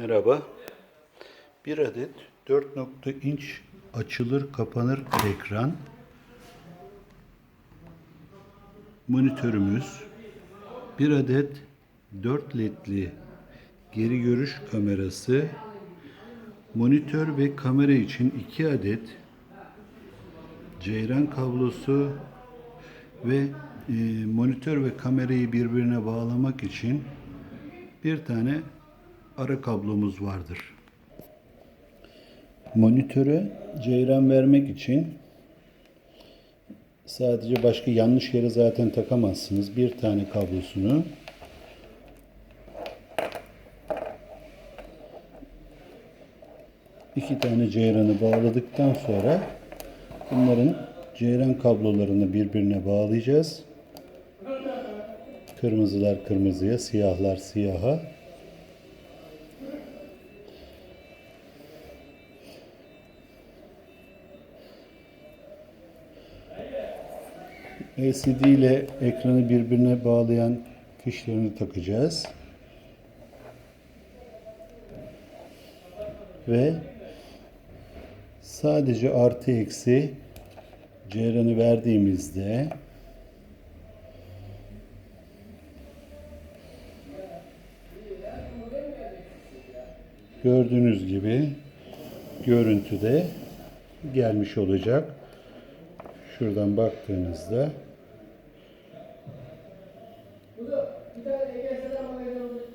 Merhaba. Bir adet 4 inç açılır kapanır ekran. Monitörümüz, bir adet 4 ledli geri görüş kamerası, monitör ve kamera için 2 adet ceyran kablosu ve e, monitör ve kamerayı birbirine bağlamak için bir tane ara kablomuz vardır. Monitöre ceyran vermek için sadece başka yanlış yere zaten takamazsınız. Bir tane kablosunu iki tane ceyranı bağladıktan sonra bunların ceyran kablolarını birbirine bağlayacağız. Kırmızılar kırmızıya, siyahlar siyaha. LCD ile ekranı birbirine bağlayan fişlerini takacağız. Ve sadece artı eksi ceyranı verdiğimizde gördüğünüz gibi görüntüde gelmiş olacak. Şuradan baktığınızda उद्या तिथं एक एस आम्हाला